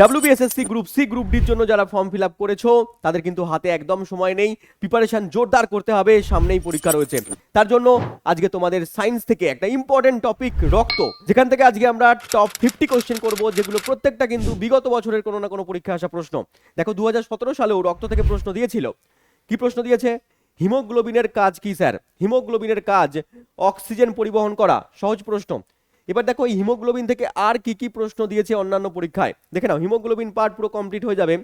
WBSSC group C group ডির জন্য যারা ফর্ম ফিল আপ করেছ, তাদের কিন্তু হাতে একদম সময় নেই। প্রিপারেশন জোরদার করতে হবে, সামনেই পরীক্ষা রয়েছে। তার জন্য আজকে তোমাদের সায়েন্স থেকে একটা ইম্পর্টেন্ট টপিক রক্ত। যেখান থেকে আজকে আমরা টপ ফিফটি কোশ্চেন করব, যেগুলো প্রত্যেকটা কিন্তু বিগত বছরের কোনো না কোনো পরীক্ষা আসা প্রশ্ন। দেখো দু হাজার সতেরো সালেও রক্ত থেকে প্রশ্ন দিয়েছিল। কি প্রশ্ন দিয়েছে? হিমোগ্লোবিনের কাজ কি, স্যার? হিমোগ্লোবিনের কাজ অক্সিজেন পরিবহন করা। সহজ প্রশ্ন। এবার দেখো হিমোগ্লোবিন থেকে আর কি কি প্রশ্ন দিয়েছে অন্যান্য পরীক্ষায়? দেখে নাও, হিমোগ্লোবিন পার্ট পুরো কমপ্লিট হয়ে যাবে।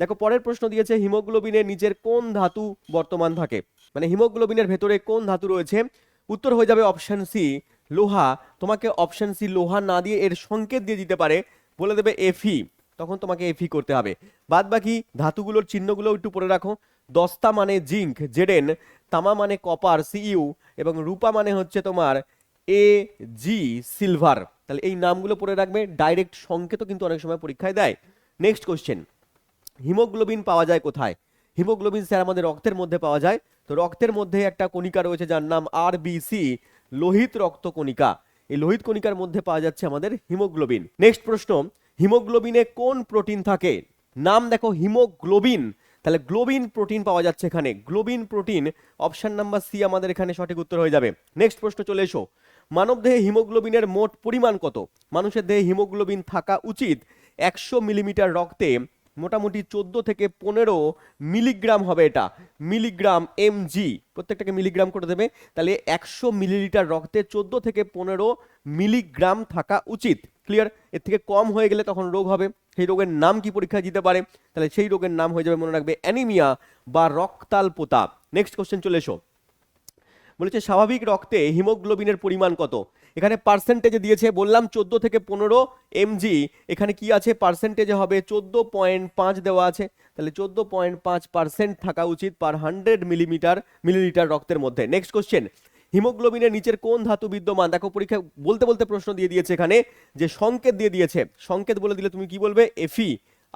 দেখো, পরের প্রশ্ন দিয়েছে হিমোগ্লোবিনের নিচের কোন ধাতু বর্তমান থাকে? মানে হিমোগ্লোবিনের ভেতরে কোন ধাতু রয়েছে? উত্তর হয়ে যাবে অপশন সি লোহা। তোমাকে অপশন সি লোহা না দিয়ে এর সংকেত দিয়ে দিতে পারে। বলে দেবে এফি তখন তোমাকে এফি করতে হবে। বাদ বাকি ধাতুগুলোর চিহ্নগুলো একটু পড়ে রাখো। দস্তা মানে জিঙ্ক, জেডেন, তামা মানে কপার, সিইউ, এবং রূপা মানে হচ্ছে তোমার এ জি সিলভার তাহলে এই নামগুলো পড়ে রাখবে ডাইরেক্ট সংকেতও কিন্তু অনেক সময় পরীক্ষায় দেয়। নেক্সট কোশ্চেন হিমোগ্লোবিন পাওয়া যায় কোথায়? হিমোগ্লোবিন স্যার আমাদের রক্তের মধ্যে পাওয়া যায়। তো রক্তের মধ্যে একটা কণিকা রয়েছে যার নাম আর লোহিত রক্ত কণিকা। এই লোহিত কণিকার মধ্যে পাওয়া যাচ্ছে আমাদের হিমোগ্লোবিন। নেক্সট প্রশ্ন, হিমোগ্লোবিনে কোন প্রোটিন থাকে? নাম দেখো, হিমোগ্লোবিন। তাহলে গ্লোবিন প্রোটিন পাওয়া যাচ্ছে এখানে। Globin protein, option number C আমাদের এখানে সঠিক উত্তর হয়ে যাবে। নেক্সট প্রশ্ন চলে এসো। মানব দেহে হিমোগ্লোবিনের মোট পরিমাণ কত? মানুষের দেহে হিমোগ্লোবিন থাকা উচিত একশো মিলিমিটার রক্তে, মোটামুটি চোদ্দ থেকে পনেরো মিলিগ্রাম হবে এটা, মিলিগ্রাম এম জি প্রত্যেকটাকে মিলিগ্রাম করে দেবে, তাহলে একশো মিলিলিটার রক্তে চোদ্দ থেকে পনেরো মিলিগ্রাম থাকা উচিত। ক্লিয়ার এর থেকে কম হয়ে গেলে তখন রোগ হবে। সেই রোগের নাম কি পরীক্ষায় দিতে পারে? তাহলে সেই রোগের নাম হয়ে যাবে মনে রাখবে অ্যানিমিয়া বা রক্তাল্পতা। নেক্সট কোশ্চেন চলে এসো। বলেছে স্বাভাবিক রক্তে হিমোগ্লোবিনের পরিমাণ কত? এখানে পার্সেন্টেজে দিয়েছে, বললাম চোদ্দ থেকে পনেরো এমজি এখানে কি আছে? পার্সেন্টেজে হবে চোদ্দ পয়েন্ট পাঁচ দেওয়া আছে। তাহলে চোদ্দ পয়েন্ট পাঁচ পার্সেন্ট থাকা উচিত পার হান্ড্রেড মিলিমিটার মিলিলিটার রক্তের মধ্যে। নেক্সট কোশ্চেন হিমোগ্লোবিনের নিচের কোন ধাতু বিদ্যমান? দেখো পরীক্ষা, বলতে বলতে প্রশ্ন দিয়ে দিয়েছে এখানে যে সংকেত দিয়ে দিয়েছে। সংকেত বলে দিলে তুমি কি বলবে? এফি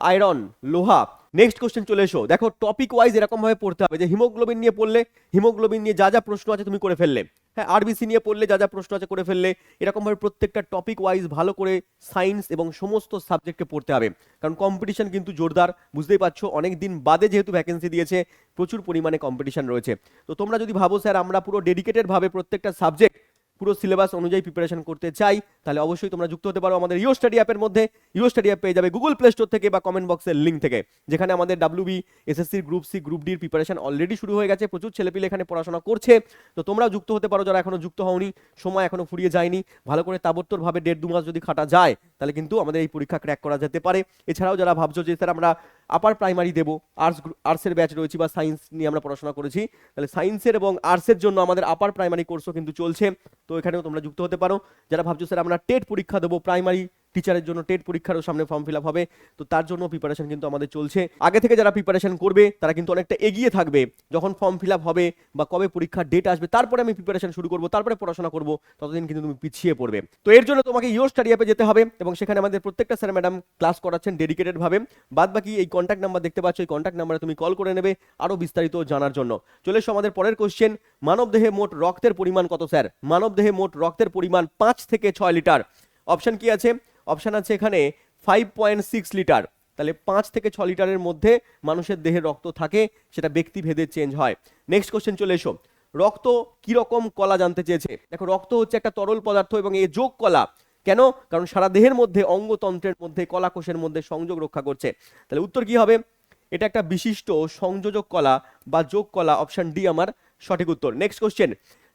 আয়রন লোহা। নেক্সট কোশ্চেন চলে এসো। দেখো টপিক ওয়াইজ এরকম ভাবে পড়তে হবে যে, হিমোগ্লোবিন নিয়ে পড়লে, হিমোগ্লোবিন নিয়ে যা যা প্রশ্ন আছে তুমি করে ফেললে। হ্যাঁ আরবিসি নিয়ে পড়লে যা যা প্রশ্ন আছে করে ফেললে এরকম ভাবে প্রত্যেকটা টপিক ওয়াইজ ভালো করে সায়েন্স এবং সমস্ত সাবজেক্টকে পড়তে হবে। কারণ কম্পিটিশন কিন্তু জোরদার, বুঝতেই পারছ? অনেক দিন বাদে যেহেতু ভ্যাকেন্সি দিয়েছে, প্রচুর পরিমাণে কম্পিটিশন রয়েছে। তো তোমরা যদি ভাবো, স্যার, আমরা পুরো ডেডিকেটেড ভাবে প্রত্যেকটা সাবজেক্ট পুরো সিলেবাস অনুযায়ী প্রিপারেশন করতে চাই, তাহলে অবশ্যই তোমরা যুক্ত হতে পারো আমাদের ইও স্টাডি অ্যাপের মধ্যে। ইও স্টাডি অ্যাপ পেয়ে যাবে গুগল প্লে স্টোর থেকে বা কমেন্ট বক্সের লিঙ্ক থেকে, যেখানে আমাদের WB SSC group C group ডির প্রিপারেশন অলরেডি শুরু হয়ে গেছে। প্রচুর ছেলেপিলে এখানে পড়াশোনা করছে। তো তোমরা যুক্ত হতে পারো, যারা এখনও যুক্ত হওনি, সময় এখনও ফুরিয়ে যায়নি। ভালো করে তাবত্তরভাবে দেড় দু মাস যদি খাটা যায় তাহলে কিন্তু আমাদের এই পরীক্ষা ক্র্যাক করা যেতে পারে। এছাড়াও যারা ভাবছ যে, স্যার, আমরা আপার প্রাইমারি দেবো আর্টস আর্টসের ব্যাচ রয়েছে বা সায়েন্স নিয়ে আমরা পড়াশোনা করেছি, তাহলে সায়েন্সের এবং আর্টসের জন্য আমাদের আপার প্রাইমারি কোর্সও কিন্তু চলছে। তো এখানেও তোমরা যুক্ত হতে পারো। যারা ভাবছ, স্যার, আমরা টেট পরীক্ষা দেবো প্রাইমারি টিচারের জন্য টেট পরীক্ষারও সামনে ফর্ম ফিল হবে। তো তার জন্য প্রিপারেশন কিন্তু আমাদের চলছে। আগে থেকে যারা প্রিপারেশন করবে, তারা কিন্তু অনেকটা এগিয়ে থাকবে। যখন ফর্ম ফিল হবে বা কবে পরীক্ষার ডেট আসবে, তারপরে আমি প্রিপারেশন শুরু করব, তারপরে পড়াশোনা করব, ততদিন কিন্তু তুমি পিছিয়ে পড়বে। তো এর জন্য তোমাকে ইও স্টাডি অ্যাপে যেতে হবে এবং সেখানে আমাদের প্রত্যেকটা স্যার ম্যাডাম ক্লাস করাচ্ছেন ডেডিকেটেডভাবে বাদ বাকি এই কন্ট্যাক্ট নাম্বার দেখতে পাচ্ছ, এই কন্ট্যাক্ট নাম্বারে তুমি কল করে নেবে আরও বিস্তারিত জানার জন্য। চলে এসো আমাদের পরের কোশ্চেন মানব দেহে মোট রক্তের পরিমাণ কত স্যার মানব দেহে মোট রক্তের পরিমাণ পাঁচ থেকে ছয় লিটার। অপশন কি আছে? অপশন আছে এখানে ফাইভ পয়েন্ট সিক্স লিটার তাহলে পাঁচ থেকে ছ লিটারের মধ্যে মানুষের দেহে রক্ত থাকে, সেটা ব্যক্তি ভেদে চেঞ্জ হয়। নেক্সট কোশ্চেন চলে এসো। রক্ত কি রকম কলা জানতে চেয়েছে? দেখো, রক্ত হচ্ছে একটা তরল পদার্থ এবং এ যোগ কলা। কেন? কারণ সারা দেহের মধ্যে অঙ্গতন্ত্রের মধ্যে, কলাকোষের মধ্যে সংযোগ রক্ষা করছে। তাহলে উত্তর কি হবে? এটা একটা বিশিষ্ট সংযোজক কলা বা যোগ কলা অপশন ডি আমার সঠিক উত্তর। নেক্সট কোশ্চেন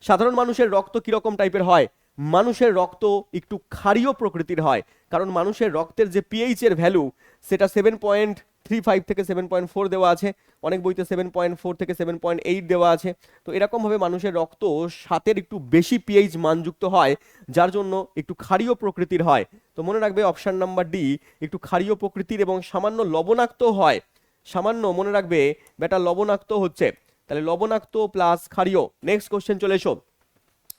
সাধারণ মানুষের রক্ত কীরকম টাইপের হয়? মানুষের রক্ত একটু ক্ষারীয় প্রকৃতির হয়, কারণ মানুষের রক্তের যে পিএইচ এর ভ্যালু সেটা সেভেন পয়েন্ট থ্রি ফাইভ থেকে সেভেন পয়েন্ট ফোর দেওয়া আছে, অনেক বইতে সেভেন পয়েন্ট ফোর থেকে সেভেন পয়েন্ট এইট দেওয়া আছে। তো এরকমভাবে মানুষের রক্ত সাতের একটু বেশি পিএইচ মানযুক্ত হয়, যার জন্য একটু ক্ষারীয় প্রকৃতির হয়। তো মনে রাখবে অপশন নাম্বার ডি একটু ক্ষারীয় প্রকৃতির এবং সামান্য লবণাক্ত হয়। সামান্য মনে রাখবে বেটা লবণাক্ত হচ্ছে। তাহলে লবণাক্ত প্লাস ক্ষারীয়। নেক্সট কোশ্চেন চলে এসো।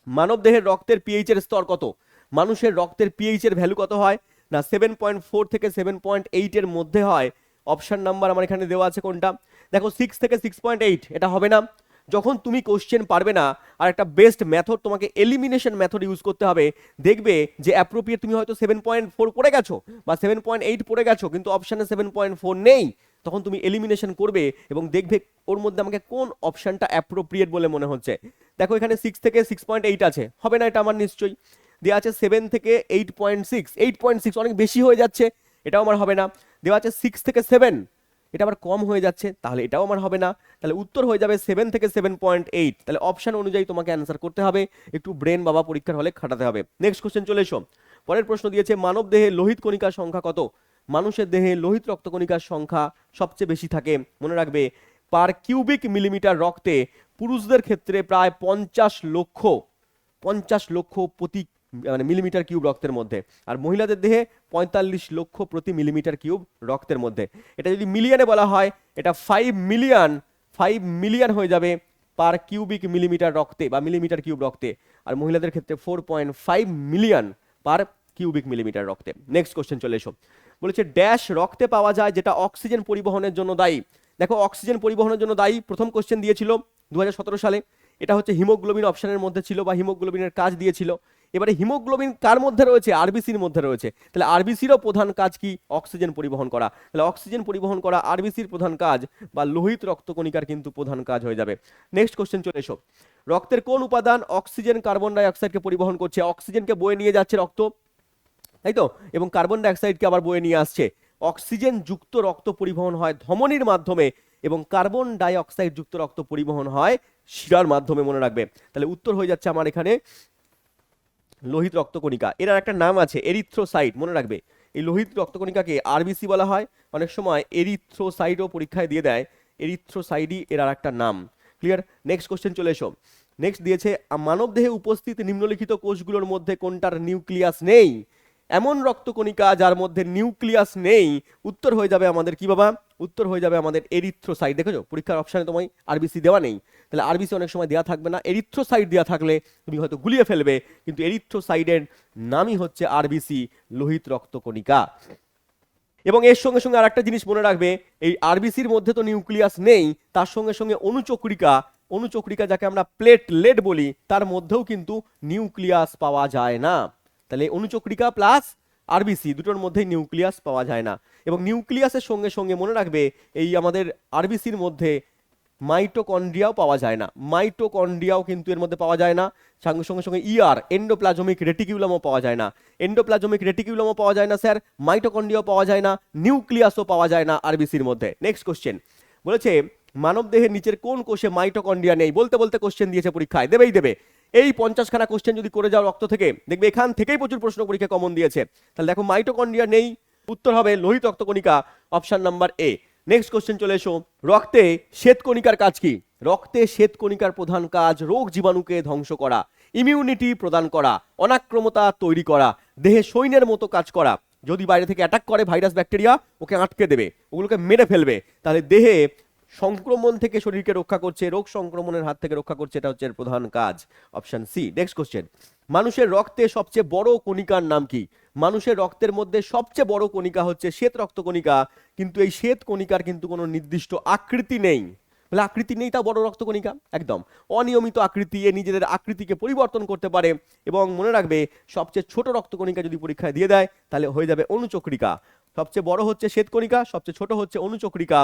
মানব দেহের রক্তের পিএইচ এর স্তর কত? মানুষের রক্তের পিএইচ এর ভ্যালু কত হয়? না সেভেন পয়েন্ট ফোর থেকে সেভেন পয়েন্ট এইটের মধ্যে হয়। অপশন নাম্বার আমার এখানে দেওয়া আছে কোনটা? দেখো সিক্স থেকে সিক্স পয়েন্ট এইট এটা হবে না। যখন তুমি কোশ্চেন পারবে না, আর একটা বেস্ট মেথড তোমাকে এলিমিনেশন মেথড ইউজ করতে হবে, দেখবে যে অ্যাপ্রোপ্রিয়েট তুমি হয়তো সেভেন পয়েন্ট ফোর পড়ে গেছো, বা সেভেন পয়েন্ট এইট পড়ে গেছো, কিন্তু অপশানে সেভেন পয়েন্ট ফোর নেই। তখন তুমি এলিমিনেশন করবে এবং দেখবে ওর মধ্যে আমাকে কোন অপশানটা অ্যাপ্রোপ্রিয়েট বলে মনে হচ্ছে। দেখো এখানে সিক্স থেকে সিক্স পয়েন্ট এইট আছে। হবে না এটা আমার নিশ্চয়ই। দেওয়া আছে সেভেন থেকে eight point six eight point six অনেক বেশি হয়ে যাচ্ছে, এটাও আমার হবে না। দেওয়া আছে সিক্স থেকে সেভেন এটা আবার কম হয়ে যাচ্ছে, তাহলে এটাও আমার হবে না। তাহলে উত্তর হয়ে যাবে সেভেন থেকে সেভেন পয়েন্ট এইট তাহলে অপশন অনুযায়ী তোমাকে অ্যান্সার করতে হবে। একটু ব্রেন বাবা পরীক্ষার হলে খাটাতে হবে। নেক্সট কোশ্চেন চলে এসো। পরের প্রশ্ন দিয়েছে মানব দেহে লোহিত কণিকার সংখ্যা কত? মানুষের দেহে লোহিত রক্তকণিকার সংখ্যা সবচেয়ে বেশি থাকে। মনে রাখবে, পার কিউবিক মিলিমিটার রক্তে পুরুষদের ক্ষেত্রে প্রায় পঞ্চাশ লক্ষ পঞ্চাশ লক্ষ প্রতি মানে মিলিমিটার কিউব রক্তের মধ্যে। আর মহিলাদের দেহে পঁয়তাল্লিশ লক্ষ প্রতি মিলিমিটার কিউব রক্তের মধ্যে। এটা যদি মিলিয়নে বলা হয়, এটা ফাইভ মিলিয়ন ফাইভ মিলিয়ন হয়ে যাবে পার কিউবিক মিলিমিটার রক্তে বা মিলিমিটার কিউব রক্তে। আর মহিলাদের ক্ষেত্রে four point five million per cubic millimetre রক্তে। নেক্সট কোশ্চেন চলে এসো। বলেছে ড্যাশ রক্তে পাওয়া যায়, যেটা অক্সিজেন পরিবহনের জন্য দায়ী। দেখো, অক্সিজেন পরিবহনের জন্য দায়ী, প্রথম কোশ্চেন দিয়েছিল দু হাজার সতেরো সালে। এটা হচ্ছে হিমোগ্লোবিন অপশনের মধ্যে ছিল বা হিমোগ্লোবিনের কাজ দিয়েছিল। এবারে হিমোগ্লোবিন কার মধ্যে রয়েছে? আরবিসির মধ্যে রয়েছে। তাহলে আরবিসিরও প্রধান কাজ কি? অক্সিজেন পরিবহন করা। তাহলে অক্সিজেন পরিবহন করা আরবিসির প্রধান কাজ বা লোহিত রক্তকণিকার কিন্তু প্রধান কাজ হয়ে যাবে। নেক্সট কোশ্চেন চলে এসো। রক্তের কোন উপাদান অক্সিজেন কার্বন ডাই অক্সাইডকে পরিবহন করছে? অক্সিজেনকে বয়ে নিয়ে যাচ্ছে রক্ত। তাই তো? এবং কার্বন ডাইঅক্সাইডকে আবার বয়ে নিয়ে আসছে। অক্সিজেন যুক্ত রক্ত পরিবহন হয় ধমনির মাধ্যমে এবং কার্বন ডাই অক্সাইড যুক্ত রক্ত পরিবহন হয় শিরার মাধ্যমে, মনে রাখবে। তাহলে উত্তর হয়ে যাচ্ছে আমার এখানে লোহিত রক্তকণিকা। এর একটা নাম আছে, এরিথ্রোসাইট, মনে রাখবে? এই লোহিত রক্তকণিকাকে আরবিসি বলা হয়। অনেক সময় এরিথ্রোসাইডও পরীক্ষায় দিয়ে দেয়। এরিথ্রোসাইডই এর আর একটা নাম। ক্লিয়ার নেক্সট কোশ্চেন চলে এসো। নেক্সট দিয়েছে মানব দেহে উপস্থিত নিম্নলিখিত কোষগুলোর মধ্যে কোনটার নিউক্লিয়াস নেই? এমন রক্তকণিকা যার মধ্যে নিউক্লিয়াস নেই, উত্তর হয়ে যাবে আমাদের কি বাবা? উত্তর হয়ে যাবে আমাদের এরিথ্রোসাইট দেখেছ? পরীক্ষার অপশানে তোমায় আরবিসি দেওয়া নেই। তাহলে আরবিসি অনেক সময় দেওয়া থাকবে না। এরিথ্রোসাইট দেওয়া থাকলে তুমি হয়তো গুলিয়ে ফেলবে, কিন্তু এরিথ্রোসাইডের নামই হচ্ছে আরবিসি লোহিত রক্তকণিকা। এবং এর সঙ্গে সঙ্গে আরেকটা জিনিস মনে রাখবে, এই আরবিসির মধ্যে তো নিউক্লিয়াস নেই, তার সঙ্গে সঙ্গে অনুচক্রিকা অনুচক্রিকা যাকে আমরা প্লেটলেট বলি, তার মধ্যেও কিন্তু নিউক্লিয়াস পাওয়া যায় না। তাহলে অনুচক্রিকা প্লাস আরবিসি দুটোর মধ্যে নিউক্লিয়াস পাওয়া যায় না। এবং নিউক্লিয়াসের সঙ্গে সঙ্গে মনে রাখবে, এই আমাদের আরবিসির মধ্যে মাইটোকন্ড্রিয়াও পাওয়া যায় না। মাইটোকন্ড্রিয়াও কিন্তু এর মধ্যে পাওয়া যায় না। সঙ্গে সঙ্গে সঙ্গে ইআর এন্ডোপ্লাজমিক রেটিকিউলামও পাওয়া যায় না। এন্ডোপ্লাজমিক রেটিকিউলামও পাওয়া যায় না স্যার মাইটোকন্ড্রিয়াও পাওয়া যায় না। নিউক্লিয়াসও পাওয়া যায় না আরবিসির মধ্যে। নেক্সট কোশ্চেন বলেছে মানব দেহের নিচের কোন কোষে মাইটোকন্ড্রিয়া নেই? বলতে বলতে কোশ্চেন দিয়েছে পরীক্ষায়। দেবেই দেবে। এই পঞ্চাশখানা কোশ্চেন যদি করে যাও রক্ত থেকে, দেখবে এখান থেকেই প্রচুর প্রশ্ন পরীক্ষা কমন দিয়েছে। তাহলে দেখো মাইটোকন্ড্রিয়া নেই, উত্তর হবে লোহিত রক্তকণিকা option number A next question চলে এসো, রক্তে শ্বেতকণিকার কাজ কি? রক্তে শ্বেতকণিকার প্রধান কাজ, রোগ জীবাণুকে ধ্বংস করা ইমিউনিটি প্রদান করা, অনাক্রমতা তৈরি করা, দেহে সৈন্যের মতো কাজ করা। যদি বাইরে থেকে অ্যাটাক করে ভাইরাস ব্যাকটেরিয়া ওকে আটকে দেবে, ওগুলোকে মেরে ফেলবে, তাহলে দেহে সংক্রমণ থেকে শরীরকে রক্ষা করছে, রোগ সংক্রমণের হাত থেকে রক্ষা করছে, এটা হচ্ছে প্রধান কাজ। অপশন সি নেক্সট কোশ্চেন মানুষের রক্তে সবচেয়ে বড় কণিকার নাম কি? মানুষের রক্তের মধ্যে সবচেয়ে বড় কণিকা হচ্ছে শ্বেত রক্ত কণিকা, কিন্তু এই শ্বেত কণিকার কিন্তু কোনো নির্দিষ্ট আকৃতি নেই। বলে আকৃতি নেই তা বড় রক্তকণিকা একদম। অনিয়মিত আকৃতি, এ নিজেদের আকৃতিকে পরিবর্তন করতে পারে এবং মনে রাখবে, সবচেয়ে ছোট রক্তকণিকা যদি পরীক্ষায় দিয়ে দেয়, তাহলে হয়ে যাবে অনুচক্রিকা। সবচেয়ে বড় হচ্ছে শ্বেতকণিকা সবচেয়ে ছোট হচ্ছে অনুচক্রিকা।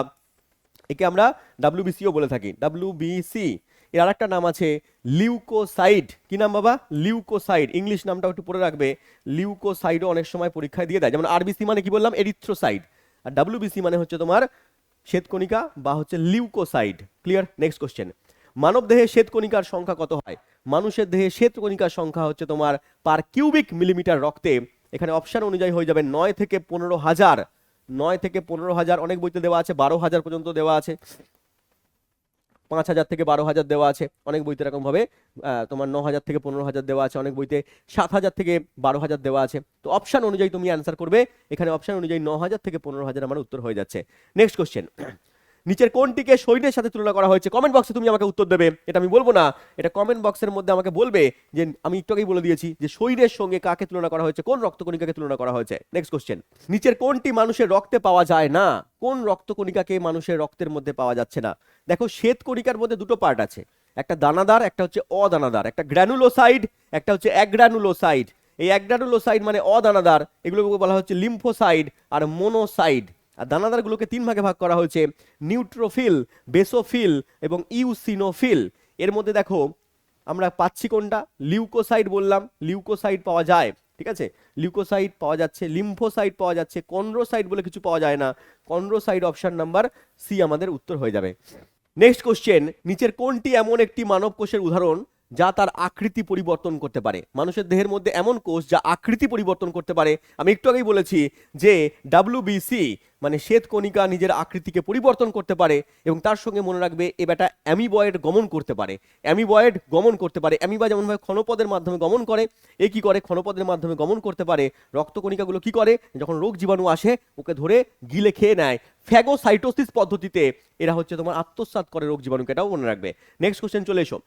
একে আমরা ডাব্লিউবিসিও বলে থাকি। ডাব্লিউবিসি এর আরেকটা নাম আছে লিউকোসাইড কি নাম বাবা? লিউকোসাইড ইংলিশ নামটা একটু পড়ে রাখবে। লিউকোসাইডও অনেক সময় পরীক্ষায় দিয়ে দেয়। যেমন আরবিসি মানে কি বললাম? এরিথ্রোসাইড আর ডাব্লিউবিসি মানে হচ্ছে তোমার শ্বেতকণিকা বা হচ্ছে লিউকোসাইড ক্লিয়ার নেক্সট কোশ্চেন মানব দেহে শ্বেতকণিকার সংখ্যা কত হয়? মানুষের দেহে শ্বেতকণিকার সংখ্যা হচ্ছে তোমার পার কিউবিক মিলিমিটার রক্তে। এখানে অপশান অনুযায়ী হয়ে যাবে নয় থেকে পনেরো হাজার। নয় থেকে পনেরো হাজার অনেক বইতে দেওয়া আছে, বারো হাজার পর্যন্ত দেওয়া আছে। পাঁচ হাজার থেকে বারো হাজার দেওয়া আছে, অনেক বইতে এরকমভাবে তোমার ন হাজার থেকে পনেরো হাজার দেওয়া আছে, অনেক বইতে সাত হাজার থেকে বারো হাজার দেওয়া আছে। তো অপশান অনুযায়ী তুমি অ্যান্সার করবে। এখানে অপশান অনুযায়ী ন হাজার থেকে পনেরো হাজার আমার উত্তর হয়ে যাচ্ছে। নেক্সট কোশ্চেন নিচের কোনটিকে সৈন্যের সাথে তুলনা করা হয়েছে? কমেন্ট বক্সে তুমি আমাকে উত্তর দেবে। এটা আমি বলব না। এটা কমেন্ট বক্সের মধ্যে আমাকে বলবে যে, আমি একটু আগেই বলে দিয়েছি যে, সৈন্যের সঙ্গে কাকে তুলনা করা হয়েছে? কোন রক্তকণিকাকে তুলনা করা হয়েছে? নেক্সট কোশ্চেন নিচের কোনটি মানুষের রক্তে পাওয়া যায় না? কোন রক্তকণিকাকে মানুষের রক্তের মধ্যে পাওয়া যাচ্ছে না? দেখো শ্বেত কণিকার মধ্যে দুটো পার্ট আছে। একটা দানাদার, একটা হচ্ছে অদানাদার। একটা গ্র্যানুলোসাইড একটা হচ্ছে অ্যাগ্রানুলোসাইড এই অ্যাগ্রানুলোসাইড মানে অদানাদার। এগুলোকে বলা হচ্ছে লিম্ফোসাইড আর মোনোসাইড আর দানাদারগুলোকে তিন ভাগে ভাগ করা হয়েছে নিউট্রোফিল বেসোফিল এবং ইউসিনোফিল এর মধ্যে দেখো, আমরা পাচ্ছি কোনটা? লিউকোসাইড বললাম লিউকোসাইড পাওয়া যায়, ঠিক আছে? লিউকোসাইড পাওয়া যাচ্ছে লিম্ফোসাইড পাওয়া যাচ্ছে কন্ড্রোসাইড বলে কিছু পাওয়া যায় না। কন্ড্রোসাইড অপশন নাম্বার সি আমাদের উত্তর হয়ে যাবে। নেক্সট কোশ্চেন নিচের কোনটি এমন একটি মানব কোষের উদাহরণ যা তার আকৃতি পরিবর্তন করতে পারে। মানুষের দেহের মধ্যে এমন কোষ যা আকৃতি পরিবর্তন করতে পারে। আমি একটু আগেই বলেছি যে ডাব্লিউবিসি মানে শ্বেত কণিকা নিজের আকৃতিকে পরিবর্তন করতে পারে এবং তার সঙ্গে মনে রাখবে এ বেটা অ্যামিবয়েড গমন করতে পারে। অ্যামিবয়েড গমন করতে পারে। অ্যামিবা যেমনভাবে ক্ষণপদের মাধ্যমে গমন করে, এ কি করে? ক্ষণপদের মাধ্যমে গমন করতে পারে। রক্তকণিকাগুলো কি করে? যখন রোগ জীবাণু আসে, ওকে ধরে গিলে খেয়ে নেয়। ফ্যাগোসাইটোসিস পদ্ধতিতে এরা হচ্ছে তোমার আত্মসাৎ করে রোগ জীবাণুকে, এটাও মনে রাখবে। নেক্সট কোশ্চেন চলে এসো।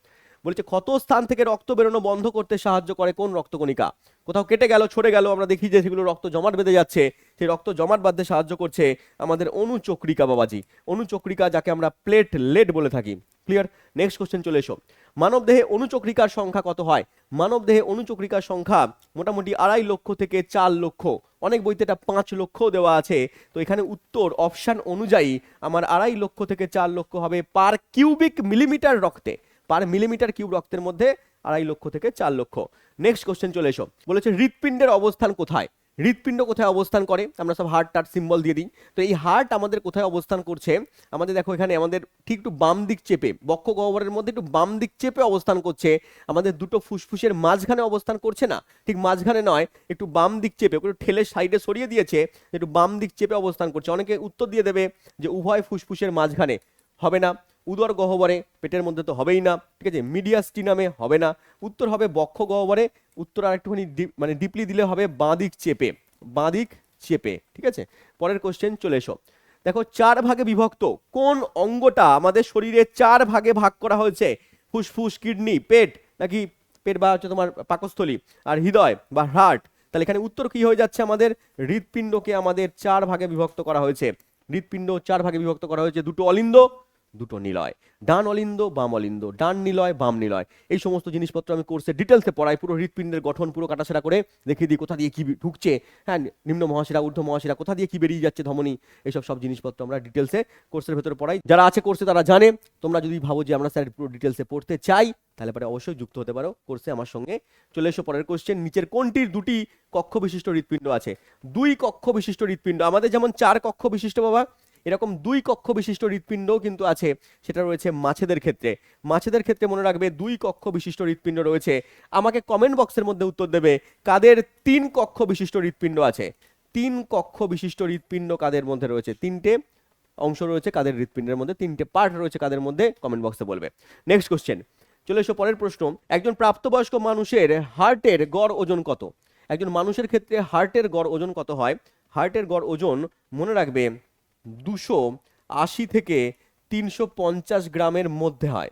বলেছে ক্ষত স্থান থেকে রক্ত বেরোনো বন্ধ করতে সাহায্য করে কোন রক্তকণিকা? কোথাও কেটে গেল, ছড়ে গেল, আমরা দেখি যে সেগুলো রক্ত জমাট বেঁধে যাচ্ছে। সেই রক্ত জমাট বাঁধতে সাহায্য করছে আমাদের অনুচক্রিকা বাবাজি। অনুচক্রিকা যাকে আমরা প্লেট লেট বলে থাকি। ক্লিয়ার নেক্সট কোশ্চেন চলে এসো। মানবদেহে অনুচক্রিকার সংখ্যা কত হয়? মানবদেহে অনুচক্রিকার সংখ্যা মোটামুটি আড়াই লক্ষ থেকে চার লক্ষ। অনেক বইতে এটা পাঁচ লক্ষ দেওয়া আছে। তো এখানে উত্তর অপশান অনুযায়ী আমার আড়াই লক্ষ থেকে চার লক্ষ হবে পার কিউবিক মিলিমিটার রক্তে। পার মিলিমিটার কিউব রক্তের মধ্যে আড়াই লক্ষ থেকে চার লক্ষ। নেক্সট কোশ্চেন চলে এসো। বলেছে, হৃৎপিণ্ডের অবস্থান কোথায়? হৃৎপিণ্ড কোথায় অবস্থান করে? আমরা সব হার্ট টার্ট সিম্বল দিয়ে দিই। তো এই হার্ট আমাদের কোথায় অবস্থান করছে? আমাদের দেখো এখানে আমাদের ঠিক একটু বাম দিক চেপে, বক্ষ গহ্বরের মধ্যে একটু বাম দিক চেপে অবস্থান করছে। আমাদের দুটো ফুসফুসের মাঝখানে অবস্থান করছে না? ঠিক মাঝখানে নয়, একটু বাম দিক চেপে, একটু ঠেলে সাইডে সরিয়ে দিয়েছে, একটু বাম দিক চেপে অবস্থান করছে। অনেকে উত্তর দিয়ে দেবে যে উভয় ফুসফুসের মাঝখানে। হবে না। উদর গহ্বরে, পেটের মধ্যে তো হবেই না, ঠিক আছে? মিডিয়াস্টিনামে হবে না। উত্তর হবে বক্ষ গহ্বরে, উত্তর আর একটুখানি মানে ডিপলি দিলে হবে বাঁদিক চেপে বাঁদিক চেপে, ঠিক আছে? পরের কোশ্চেন চলে এসো। দেখো, চার ভাগে বিভক্ত, কোন অঙ্গটা আমাদের শরীরে চার ভাগে ভাগ করা হয়েছে? ফুসফুস, কিডনি, পেট, নাকি পেট বা হচ্ছে তোমার পাকস্থলী, আর হৃদয় বা হার্ট তাহলে এখানে উত্তর কি হয়ে যাচ্ছে আমাদের? হৃৎপিণ্ডকে আমাদের চার ভাগে বিভক্ত করা হয়েছে। হৃৎপিণ্ড চার ভাগে বিভক্ত করা হয়েছে, দুটো অলিন্দ দুটো নিলয়। ডান অলিন্দ, বাম অলিন্দ। ডান নিলয়, বাম নিলয়। এই সমস্ত জিনিসপত্র আমি কোর্সে ডিটেলসে পড়াই। পুরো হৃৎপিণ্ডের গঠন, পুরো কাটাছেড়া করে দেখিয়ে দিই কোথা দিয়ে কী ঢুকছে। হ্যাঁ নিম্ন মহাশিরা, ঊর্ধ্ব মহাশিরা, কোথা দিয়ে কী বেরিয়ে যাচ্ছে ধমনী, এইসব সব জিনিসপত্র আমরা ডিটেলসে কোর্সের ভেতরে পড়াই। যারা আছে কোর্সে তারা জানে। তোমরা যদি ভাবো যে আমরা স্যার পুরো ডিটেলসে পড়তে চাই, তাহলে পরে অবশ্যই যুক্ত হতে পারো কোর্সে আমার সঙ্গে। চলে এসো পরের কোশ্চেন নিচের কোনটির দুটি কক্ষ বিশিষ্ট হৃৎপিণ্ড আছে? দুই কক্ষ বিশিষ্ট হৃৎপিণ্ড। আমাদের যেমন চার কক্ষ বিশিষ্ট বাবা এরকম দুই কক্ষ বিশিষ্ট হৃৎপিণ্ডও কিন্তু আছে, সেটা রয়েছে মাছেদের ক্ষেত্রে। মাছেদের ক্ষেত্রে মনে রাখবে, দুই কক্ষ বিশিষ্ট হৃৎপিণ্ড রয়েছে। আমাকে কমেন্ট বক্সের মধ্যে উত্তর দেবে, কাদের তিন কক্ষ বিশিষ্ট হৃৎপিণ্ড আছে? তিন কক্ষ বিশিষ্ট হৃৎপিণ্ড কাদের মধ্যে রয়েছে? তিনটে অংশ রয়েছে কাদের হৃৎপিণ্ডের মধ্যে, তিনটে পার্ট রয়েছে কাদের মধ্যে কমেন্ট বক্সে বলবে। নেক্সট কোশ্চেন চলে এসো পরের প্রশ্ন। একজন প্রাপ্তবয়স্ক মানুষের হার্টের গড় ওজন কত? একজন মানুষের ক্ষেত্রে হার্টের গড় ওজন কত হয়? হার্টের গড় ওজন মনে রাখবে দুশো আশি থেকে তিনশো পঞ্চাশ গ্রামের মধ্যে হয়।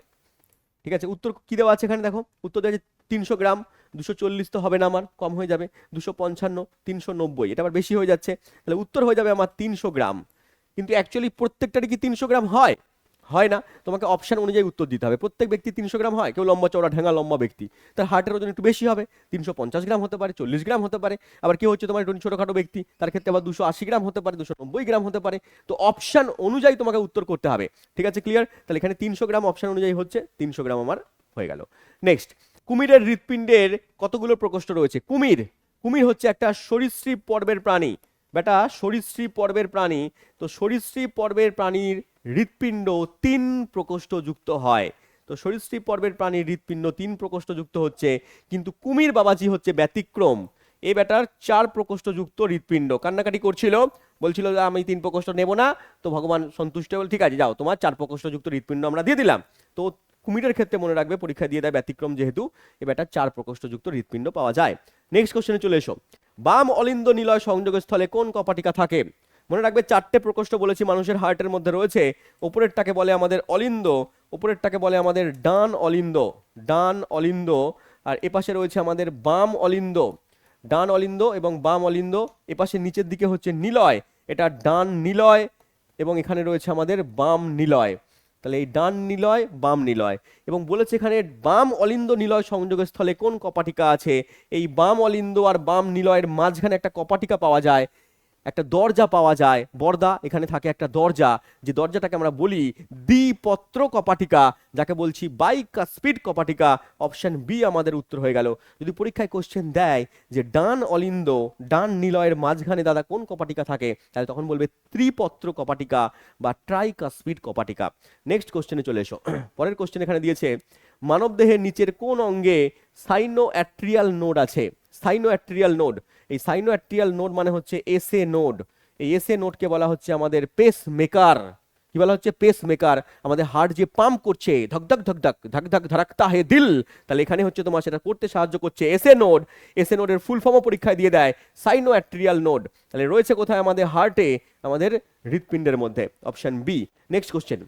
ঠিক আছে? উত্তর কী দেওয়া আছে এখানে দেখো? উত্তর দেওয়া আছে তিনশো গ্রাম, দুশো চল্লিশ তো হবে না আমার, কম হয়ে যাবে। দুশো পঞ্চান্ন, তিনশো নব্বই, এটা আবার বেশি হয়ে যাচ্ছে। তাহলে উত্তর হয়ে যাবে আমার তিনশো গ্রাম। কিন্তু অ্যাকচুয়ালি প্রত্যেকটারই কি তিনশো গ্রাম হয়? হয় না? তোমাকে অপশন অনুযায়ী উত্তর দিতে হবে। প্রত্যেক ব্যক্তি তিনশো গ্রাম হয়। কেউ লম্বা চওড়া ঢেঙা লম্বা ব্যক্তি। তার হার্টের ওজন একটু বেশি হবে। তিনশো পঞ্চাশ গ্রাম হতে পারে, চল্লিশ গ্রাম হতে পারে। আবার কেউ হচ্ছে তোমার একটু ছোটোখাটো ব্যক্তি, তার ক্ষেত্রে আবার দুশো আশি গ্রাম হতে পারে, দুশো নব্বই গ্রাম হতে পারে। তো অপশান অনুযায়ী তোমাকে উত্তর করতে হবে। ঠিক আছে ক্লিয়ার তাহলে এখানে তিনশো গ্রাম অপশান অনুযায়ী হচ্ছে, তিনশো গ্রাম আমার হয়ে গেল। নেক্সট কুমিরের হৃৎপিণ্ডের কতগুলো প্রকোষ্ঠ রয়েছে? কুমির কুমির হচ্ছে একটা সরীসৃপ পর্বের প্রাণী। বেটা, সরীসৃপ পর্বের প্রাণী। তো সরীসৃপ পর্বের প্রাণীর হৃৎপিণ্ড তিন প্রকোষ্ঠ যুক্ত হয়। তো সরীসৃপ পর্বের প্রাণীর হৃৎপিণ্ড তিন প্রকোষ্ঠ যুক্ত হচ্ছে কিন্তু কুমির বাবাজি হচ্ছে ব্যতিক্রম। এই বেটার চার প্রকোষ্ঠ যুক্ত হৃৎপিণ্ড। কান্নাকাটি করছিল বলছিল যে আমি তিন প্রকোষ্ঠ নেব না। তো ভগবান সন্তুষ্ট বলে, ঠিক আছে যাও তোমার চার প্রকোষ্ঠ যুক্ত হৃৎপিণ্ড আমরা দিয়ে দিলাম। তো কুমিরের ক্ষেত্রে মনে রাখবে পরীক্ষা দিয়ে দেয় ব্যতিক্রম যেহেতু এ বেটার চার প্রকোষ্ঠ যুক্ত হৃৎপিণ্ড পাওয়া যায়। নেক্সট কোশ্চেনে চলে এসো। বাম অলিন্দ নিলয় সংযোগের স্থলে কোন কপাটিকা থাকে? মনে রাখবে চারটে প্রকোষ্ঠ বলেছি মানুষের হার্টের মধ্যে রয়েছে। ওপরেরটাকে বলে আমাদের অলিন্দ ওপরেরটাকে বলে আমাদের ডান অলিন্দ ডান অলিন্দ, আর এপাশে রয়েছে আমাদের বাম অলিন্দ। ডান অলিন্দ এবং বাম অলিন্দ, এপাশে নিচের দিকে হচ্ছে নিলয়, এটা ডান নিলয় এবং এখানে রয়েছে আমাদের বাম নিলয়। তাহলে এই ডান নিলয়, বাম নিলয় এবং বলেছে এখানে বাম অলিন্দ নিলয় সংযোগের স্থলে কোন কপাটিকা আছে? এই বাম অলিন্দ আর বাম নিলয়ের মাঝখানে একটা কপাটিকা পাওয়া যায়। একটা দরজা পাওয়া যায়। বর্দা, এখানে থাকে একটা দরজা। যে দরজাটাকে আমরা বলি দ্বিপত্র কপাটিকা, যাকে বলছি বাইক স্পিড কপাটিকা। অপশন বি আমাদের উত্তর হয়ে গেল। যদি পরীক্ষায় কোশ্চেন দেয় যে ডান অলিন্দ, ডান নিলয়ের মাঝখানে দাদা কোন কপাটিকা থাকে, তাহলে তখন বলবে ত্রিপত্র কপাটিকা বা ট্রাইকাস্পিড কপাটিকা। নেক্সট কোশ্চেনে চলে এসো। পরের কোশ্চেন এখানে দিয়েছে, মানবদেহের নিচের কোন অঙ্গে সাইনো অ্যাট্রিয়াল নোড আছে? Sinoatrial node. এই সাইনো অ্যাট্রিয়াল নোড মানে হচ্ছে এসএ নোড। এই এসএ নোডকে বলা হচ্ছে আমাদের পেস মেকার কি বলা হচ্ছে? পেস মেকার আমাদের হার্ট যে পাম্প করছে, ধক ধক ধক ধক ধক ধক ধড়কতা হে দিল। তাহলে এখানে হচ্ছে তোমার সেটা করতে সাহায্য করছে এসএ নোড। এসএ নোডের ফুল ফর্মও পরীক্ষায় দিয়ে দেয় সাইনো অ্যাট্রিয়াল নোড। তাহলে রয়েছে কোথায় আমাদের হার্টে? আমাদের হৃৎপিণ্ডের মধ্যে অপশন বি নেক্সট কোশ্চেন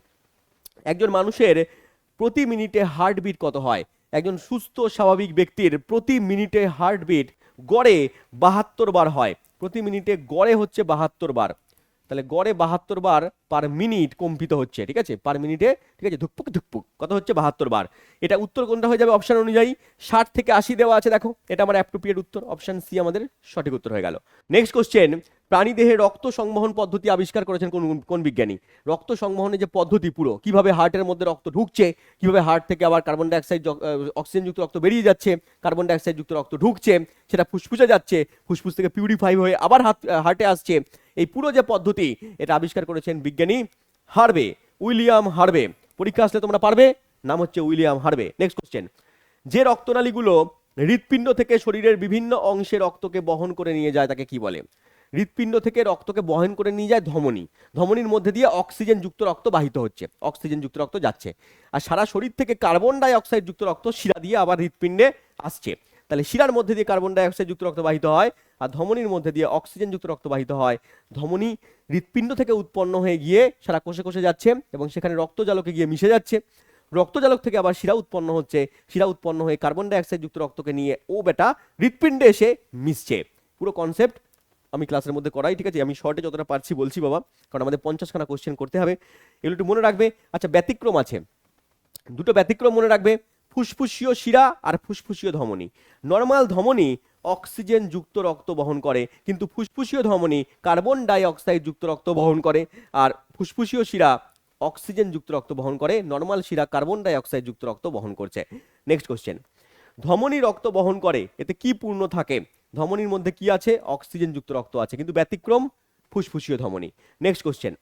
একজন মানুষের প্রতি মিনিটে হার্টবিট কত হয়? একজন সুস্থ, স্বাভাবিক ব্যক্তির প্রতি মিনিটে হার্টবিট গড়ে বাহাত্তর বার হয়। প্রতি মিনিটে গড়ে হচ্ছে বাহাত্তর বার। তাহলে গড়ে বাহাত্তর বার পার মিনিট কম্পিত হচ্ছে, ঠিক আছে? পার মিনিটে ঠিক আছে, ধুকপুক ধুকপুক, কত হচ্ছে? বাহাত্তর বার। এটা উত্তর কোনটা হয়ে যাবে? অপশান অনুযায়ী ষাট থেকে আশি দেওয়া আছে, দেখো। এটা আমার অ্যাপ্রোপ্রিয়েট উত্তর অপশন সি আমাদের সঠিক উত্তর হয়ে গেল। নেক্সট কোশ্চেন প্রাণীদেহে রক্ত সংবহন পদ্ধতি আবিষ্কার করেছেন কোন কোন বিজ্ঞানী? রক্ত সংবহনের যে পদ্ধতি পুরো, কীভাবে হার্টের মধ্যে রক্ত ঢুকছে, কীভাবে হার্ট থেকে আবার কার্বন ডাইঅক্সাইড অক্সিজেন যুক্ত রক্ত বেরিয়ে যাচ্ছে কার্বন ডাইঅক্সাইড যুক্ত রক্ত ঢুকছে, সেটা ফুসফুসে যাচ্ছে, ফুসফুস থেকে পিউরিফাই হয়ে আবার হাত হার্টে আসছে। এই পুরো যে পদ্ধতি, এটা আবিষ্কার করেছেন বিজ্ঞানী হারবে, উইলিয়াম হারবে। পরীক্ষা আসলে তোমরা পারবে? নাম হচ্ছে উইলিয়াম হারবে। নেক্সট কোশ্চেন যে রক্তনালীগুলো হৃৎপিণ্ড থেকে শরীরের বিভিন্ন অংশে রক্তকে বহন করে নিয়ে যায়, তাকে কি বলে? হৃৎপিণ্ড থেকে রক্তকে বহন করে নিয়ে যায় ধমনী। ধমনীর মধ্যে দিয়ে অক্সিজেন যুক্ত রক্ত বাহিত হচ্ছে। অক্সিজেন যুক্ত রক্ত যাচ্ছে। আর সারা শরীর থেকে কার্বন ডাই অক্সাইড যুক্ত রক্ত শিরা দিয়ে আবার হৃৎপিণ্ডে আসছে। তাহলে শিরার মধ্যে দিয়ে কার্বন ডাই অক্সাইড যুক্ত রক্ত বাহিত হয়। আর ধমনীর মধ্যে দিয়ে অক্সিজেন যুক্ত রক্ত বাহিত হয়। ধমনী হৃৎপিণ্ড থেকে উৎপন্ন হয়ে গিয়ে সারা কোষে কোষে যাচ্ছে এবং সেখানে রক্তজালকে গিয়ে মিশে যাচ্ছে। রক্তজালক থেকে আবার শিরা উৎপন্ন হচ্ছে। শিরা উৎপন্ন হয়ে কার্বন ডাই অক্সাইড যুক্ত রক্তকে নিয়ে ও বেটা হৃৎপিণ্ডে এসে মিশছে। পুরো কনসেপ্ট আমি ক্লাসের মধ্যে করাই, ঠিক আছে? আমি শর্টে যতটা পারছি বলছি বাবা, কারণ আমাদের পঞ্চাশখানা কোশ্চেন করতে হবে। এগুলো একটু মনে রাখবে। আচ্ছা ব্যতিক্রম আছে। দুটো ব্যতিক্রম মনে রাখবে। ফুসফুসীয় শিরা আর ফুসফুসীয় ধমনী। নর্মাল ধমনী অক্সিজেন যুক্ত রক্ত বহন করে, কিন্তু ফুসফুসীয় ধমনী কার্বন ডাই অক্সাইড যুক্ত রক্ত বহন করে, আর ফুসফুসীয় শিরা অক্সিজেন যুক্ত রক্ত বহন করে নর্মাল শিরা কার্বন ডাই অক্সাইড যুক্ত রক্ত বহন করছে। নেক্সট কোশ্চেন ধমনী রক্ত বহন করে, এতে কি পূর্ণ থাকে? ধমনীর মধ্যে কি আছে? অক্সিজেন যুক্ত রক্ত আছে, কিন্তু ব্যতিক্রম ফুসফুসীয় ধমনী। নেক্সট কোশ্চেন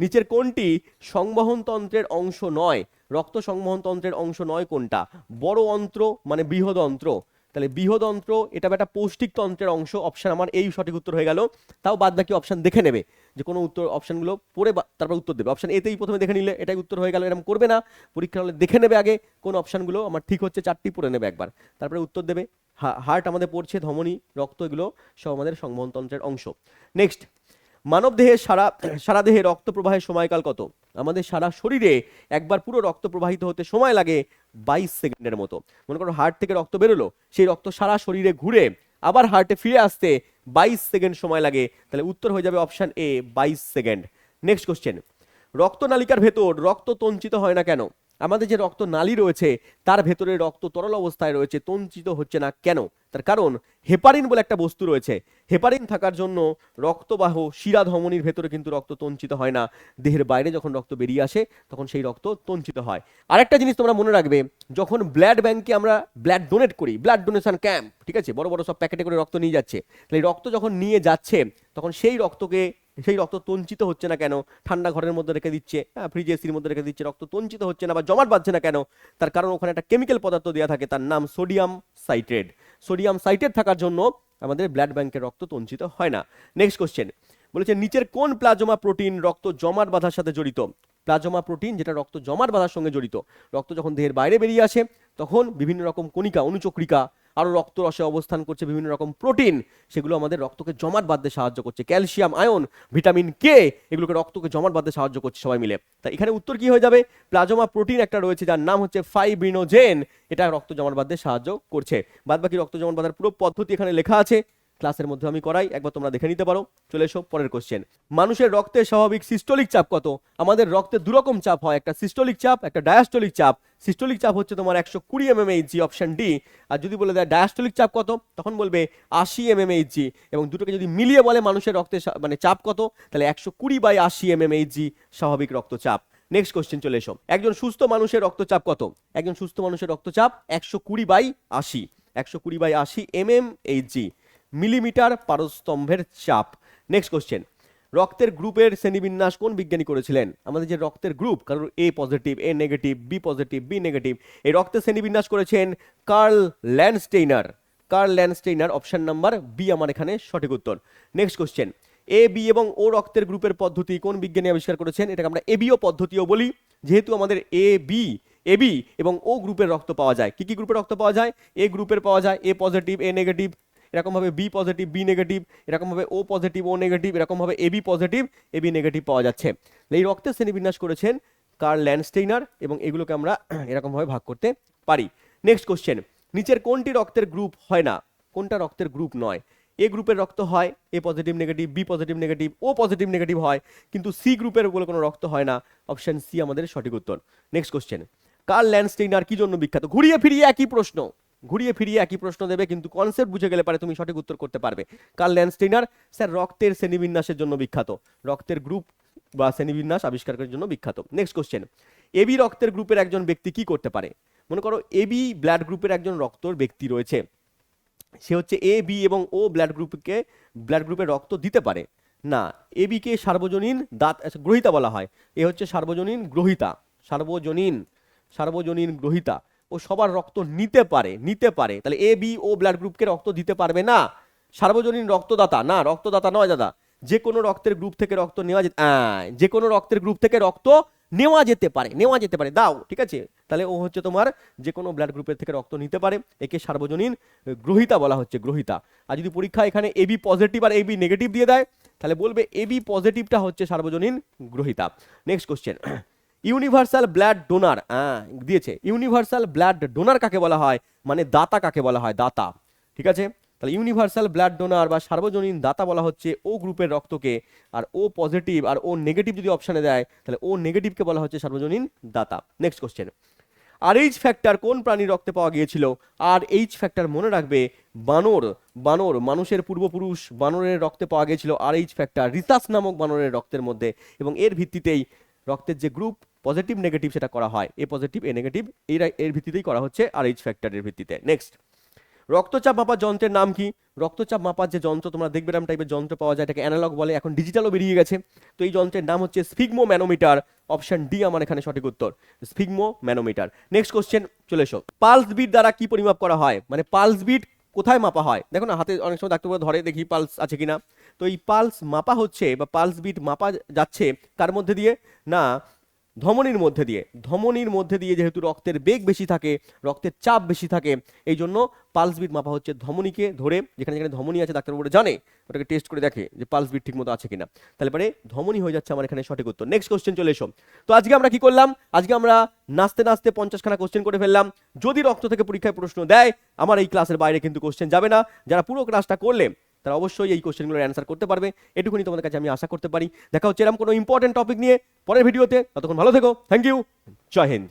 নিচের কোনটি সংবহনতন্ত্রের অংশ নয়? রক্ত সংবহনতন্ত্রের অংশ নয় কোনটা? বড় অন্ত্র মানে বৃহদন্ত্র তাহলে বৃহদন্ত্র এটা একটা পৌষ্টিক তন্ত্রের অংশ। অপশান আমার এই সঠিক উত্তর হয়ে গেল। তাও বাদ বাকি অপশন দেখে নেবে। যে কোনো উত্তর অপশানগুলো পড়ে তারপর উত্তর দেবে। অপশান এতেই প্রথমে দেখে নিলে এটাই উত্তর হয়ে গেল, এরকম করবে না। পরীক্ষা হলে দেখে নেবে আগে কোন অপশানগুলো আমার ঠিক হচ্ছে চারটি পড়ে নেবে একবার। তারপরে উত্তর দেবে। হার্ট আমাদের পড়ছে ধমনী, রক্ত এগুলো সব আমাদের সংবহনতন্ত্রের অংশ। নেক্সট মানব দেহে সারা সারা দেহে রক্ত প্রবাহের সময়কাল কত? আমাদের সারা শরীরে একবার পুরো রক্ত প্রবাহিত হতে সময় লাগে বাইশ সেকেন্ডের মতো। মনে করো হার্ট থেকে রক্ত বেরোলো, সেই রক্ত সারা শরীরে ঘুরে আবার হার্টে ফিরে আসতে বাইশ সেকেন্ড সময় লাগে। তাহলে উত্তর হয়ে যাবে অপশন এ বাইশ সেকেন্ড। নেক্সট কোশ্চেন রক্তনালিকার ভেতর রক্ত তঞ্চিত হয় না কেন? আমাদের যে রক্ত নালী রয়েছে, তার ভেতরে রক্ত তরল অবস্থায় রয়েছে, তঞ্চিত হচ্ছে না কেন? তার কারণ হেপারিন বলে একটা বস্তু রয়েছে। হেপারিন থাকার জন্য রক্তবাহ, শিরা ধমনির ভেতরে কিন্তু রক্ত তঞ্চিত হয় না। দেহের বাইরে যখন রক্ত বেরিয়ে আসে, তখন সেই রক্ত তঞ্চিত হয়। আরেকটা জিনিস তোমরা মনে রাখবে, যখন ব্লাড ব্যাংকে আমরা ব্লাড ডোনেট করি, ব্লাড ডোনেশন ক্যাম্প, ঠিক আছে? বড় বড় সব প্যাকেটে করে রক্ত নিয়ে যাচ্ছে। তাহলে রক্ত যখন নিয়ে যাচ্ছে, তখন সেই রক্তকে সেই রক্ত তঞ্চিত হচ্ছে না কেন? ঠান্ডা ঘরের মধ্যে রেখে দিচ্ছে হ্যাঁ ফ্রিজ এসির মধ্যে রেখে দিচ্ছে, রক্ত তঞ্চিত হচ্ছে না বা জমাট বাঁধছে না কেন? তার কারণ ওখানে একটা কেমিক্যাল পদার্থ দেওয়া থাকে, তার নাম সোডিয়াম সাইট্রেট সোডিয়াম সাইট্রেট থাকার জন্য আমাদের ব্লাড ব্যাংকের রক্ত তঞ্চিত হয় না। নেক্সট কোশ্চেন বলেছে নিচের কোন প্লাজমা প্রোটিন রক্ত জমাট বাঁধার সাথে জড়িত? প্লাজমা প্রোটিন যেটা রক্ত জমাট বাঁধার সঙ্গে জড়িত, রক্ত যখন দেহের বাইরে বেরিয়ে আসে, তখন বিভিন্ন রকম কণিকা, অনুচক্রিকা আরও রক্ত রসে অবস্থান করছে বিভিন্ন রকম প্রোটিন। সেগুলো আমাদের রক্তকে জমাট বাঁধতে সাহায্য করছে। ক্যালসিয়াম, আয়ন, ভিটামিন কে এগুলোকে রক্তকে জমাট বাঁধতে সাহায্য করছে সবাই মিলে। তাই এখানে উত্তর কি হয়ে যাবে? প্লাজমা প্রোটিন একটা রয়েছে যার নাম হচ্ছে ফাইব্রিনোজেন। এটা রক্ত জমাট বাঁধতে সাহায্য করছে। বাদ বাকি রক্ত জমাট বাঁধার পুরো পদ্ধতি এখানে লেখা আছে। ক্লাসের মধ্যে আমি করাই, একবার তোমরা দেখে নিতে পারো। চলে এসো, পরের কোশ্চেন মানুষের রক্তের স্বাভাবিক সিস্টোলিক চাপ কত? আমাদের রক্তে দুরকম চাপ হয়, একটা সিস্টোলিক চাপ, একটা ডায়াস্টোলিক চাপ। সিস্টোলিক চাপ হচ্ছে তোমার একশো কুড়ি এমএম জি অপশন ডি আর যদি বলে দেয় ডায়াস্টোলিক চাপ কত? তখন বলবে আশি এমএম জি এবং দুটোকে যদি মিলিয়ে বলে মানুষের রক্তের সা- মানে চাপ কত? তাহলে একশো কুড়ি বাই আশি এমএম জি স্বাভাবিক রক্তচাপ। নেক্সট কোশ্চেন চলে এসো। একজন সুস্থ মানুষের রক্তচাপ কত? একজন সুস্থ মানুষের রক্তচাপ একশো কুড়ি বাই আশি। একশো কুড়ি বাই আশি এম এম জি মিলিমিটার পারস্তম্ভের চাপ। নেক্সট কোশ্চেন রক্তের গ্রুপের শ্রেণীবিন্যাস কোন বিজ্ঞানী করেছিলেন? আমাদের যে রক্তের গ্রুপ কারণ A positive A negative B positive B negative এই রক্তের শ্রেণীবিন্যাস করেছেন Karl Landsteiner. Karl Landsteiner option number B আমার এখানে সঠিক উত্তর। নেক্সট কোশ্চেন এ বি এবং ও রক্তের গ্রুপের পদ্ধতি কোন বিজ্ঞানী আবিষ্কার করেছেন? এটাকে আমরা এবিও পদ্ধতিও বলি, যেহেতু আমাদের এ বি এবি এবং ও গ্রুপের রক্ত পাওয়া যায়। কি কি গ্রুপের রক্ত পাওয়া যায়? এ গ্রুপের পাওয়া যায় এ পজিটিভ এ নেগেটিভ এরকমভাবে বি পজিটিভ বি নেগেটিভ এরকমভাবে ও পজিটিভ ও নেগেটিভ এরকমভাবে এবি পজিটিভ এবি নেগেটিভ পাওয়া যাচ্ছে। এই রক্তের শ্রেণীবিন্যাস করেছেন কার্ল ল্যান্ডস্টেইনার এবং এগুলোকে আমরা এরকমভাবে ভাগ করতে পারি। নেক্সট কোশ্চেন নিচের কোনটি রক্তের গ্রুপ হয় না? কোনটা রক্তের গ্রুপ নয়? এ গ্রুপের রক্ত হয় A positive negative B positive negative O positive negative হয়, কিন্তু সি গ্রুপের বলে কোনো রক্ত হয় না। অপশন সি আমাদের সঠিক উত্তর। নেক্সট কোশ্চেন কার্ল ল্যান্ডস্টেইনার কি জন্য বিখ্যাত? ঘুরিয়ে ফিরিয়ে একই প্রশ্ন। ঘুরিয়ে ফিরিয়ে একই প্রশ্ন দেবে কিন্তু কনসেপ্ট বুঝে গেলে পারে তুমি সঠিক উত্তর করতে পারবে। কার্ল ল্যান্ডস্টেইনার স্যার রক্তের শ্রেণীবিন্যাসের জন্য বিখ্যাত। রক্তের গ্রুপ বা শ্রেণীবিন্যাস আবিষ্কারের জন্য বিখ্যাত। নেক্সট কোশ্চেন এবি রক্তের গ্রুপের একজন ব্যক্তি কি করতে পারে? মনে করো এবি ব্লাড গ্রুপের একজন রক্তর ব্যক্তি রয়েছে। সে হচ্ছে এ বি এবং ও ব্লাড গ্রুপকে ব্লাড গ্রুপের রক্ত দিতে পারে। না এ বিকে সার্বজনীন দাঁত আচ্ছা, গ্রহিতা বলা হয়। এ হচ্ছে সার্বজনীন গ্রহিতা। সার্বজনীন সার্বজনীন গ্রহিতা। ও সবার রক্ত নিতে পারে নিতে পারে। তাহলে এ বি ও ব্লাড গ্রুপকে রক্ত দিতে পারবে না? সার্বজনীন রক্তদাতা, না, রক্তদাতা নয় দাদা। যে কোনো রক্তের গ্রুপ থেকে রক্ত নেওয়া যেতে যে কোনো রক্তের গ্রুপ থেকে রক্ত নেওয়া যেতে পারে, নেওয়া যেতে পারে। দাও, ঠিক আছে? তাহলে ও হচ্ছে তোমার যে কোনো ব্লাড গ্রুপের থেকে রক্ত নিতে পারে। একে সার্বজনীন গ্রহিতা বলা হচ্ছে, গ্রহিতা। আর যদি পরীক্ষা এখানে এবি পজিটিভ আর এবি নেগেটিভ দিয়ে দেয়, তাহলে বলবে এবি পজিটিভটা হচ্ছে সার্বজনীন গ্রহিতা। Next question universal blood donor হ্যাঁ দিয়েছে। ইউনিভার্সাল ব্লাড ডোনার কাকে বলা হয়? মানে দাতা কাকে বলা হয়? দাতা। ঠিক আছে? তাহলে ইউনিভার্সাল ব্লাড ডোনার বা সার্বজনীন দাতা বলা হচ্ছে ও গ্রুপের রক্তকে, আর ও পজিটিভ আর ও নেগেটিভ যদি অপশানে দেয়, তাহলে ও নেগেটিভকে বলা হচ্ছে সার্বজনীন দাতা। Next question R H factor কোন প্রাণীর রক্তে পাওয়া গিয়েছিল? আর এইচ ফ্যাক্টর মনে রাখবে, বানর বানর, মানুষের পূর্বপুরুষ বানরের রক্তে পাওয়া গিয়েছিল আর এইচ ফ্যাক্টর রিতাস নামক বানরের রক্তের মধ্যে। এবং এর ভিত্তিতেই রক্তের যে গ্রুপ পজিটিভ, নেগেটিভ সেটা করা হয়। এ পজিটিভ, এ নেগেটিভ, এর এর ভিত্তিতেই করা হচ্ছে আর এইচ ফ্যাক্টরের ভিত্তিতে। নেক্সট রক্তচাপ মাপার যন্ত্রের নাম কি? রক্তচাপ মাপার যে যন্ত্র, তোমরা দেখবে এরকম টাইপের যন্ত্র পাওয়া যায়, এটাকে অ্যানালগ বলে, এখন ডিজিটালও বেরিয়ে গেছে। তো এই যন্ত্রের নাম হচ্ছে স্ফিগমো ম্যানোমিটার অপশন ডি আমার এখানে সঠিক উত্তর স্ফিগমো ম্যানোমিটার নেক্সট কোশ্চেন চলে এসো। পালস বিট দ্বারা কি পরিমাপ করা হয়? মানে পালস বিট কোথায় মাপা হয়? দেখো না, হাতে অনেক সময় ডাক্তারবাবু ধরে, দেখি পালস আছে কিনা। তো এই পালস মাপা হচ্ছে বা পালস বিট মাপা যাচ্ছে তার মধ্যে দিয়ে না ধমনির মধ্যে দিয়ে, ধমনির মধ্যে দিয়ে যেহেতু রক্তের বেগ বেশি থাকে, রক্তের চাপ বেশি থাকে এই জন্য পালস বিট মাপা হচ্ছে ধমনিকে ধরে, যেখানে যেখানে ধমনি আছে ডাক্তার ডাক্তারবাবুরা জানে, ওটাকে টেস্ট করে দেখে যে পালস বিট ঠিক মতো আছে কিনা। তাহলে পরে ধমনি হয়ে যাচ্ছে আমার এখানে সঠিক উত্তর। নেক্সট কোশ্চেন চলে এসো। তো আজকে আমরা কি করলাম? আজকে আমরা নাচতে নাচতে পঞ্চাশখানা কোশ্চেন করে ফেললাম। যদি রক্ত থেকে পরীক্ষায় প্রশ্ন দেয়, আমার এই ক্লাসের বাইরে কিন্তু কোশ্চেন যাবে না। যারা পুরো ক্লাসটা করলে তারা অবশ্যই এই কোশ্চেনগুলোর অ্যান্সার করতে পারবে। এটুকুনি তোমাদের কাছে আমি আশা করতে পারি। দেখা হচ্ছে এরকম কোনো ইম্পর্টেন্ট টপিক নিয়ে পরের ভিডিওতে। ততক্ষণ ভালো থেকো। Thank you Joy Hind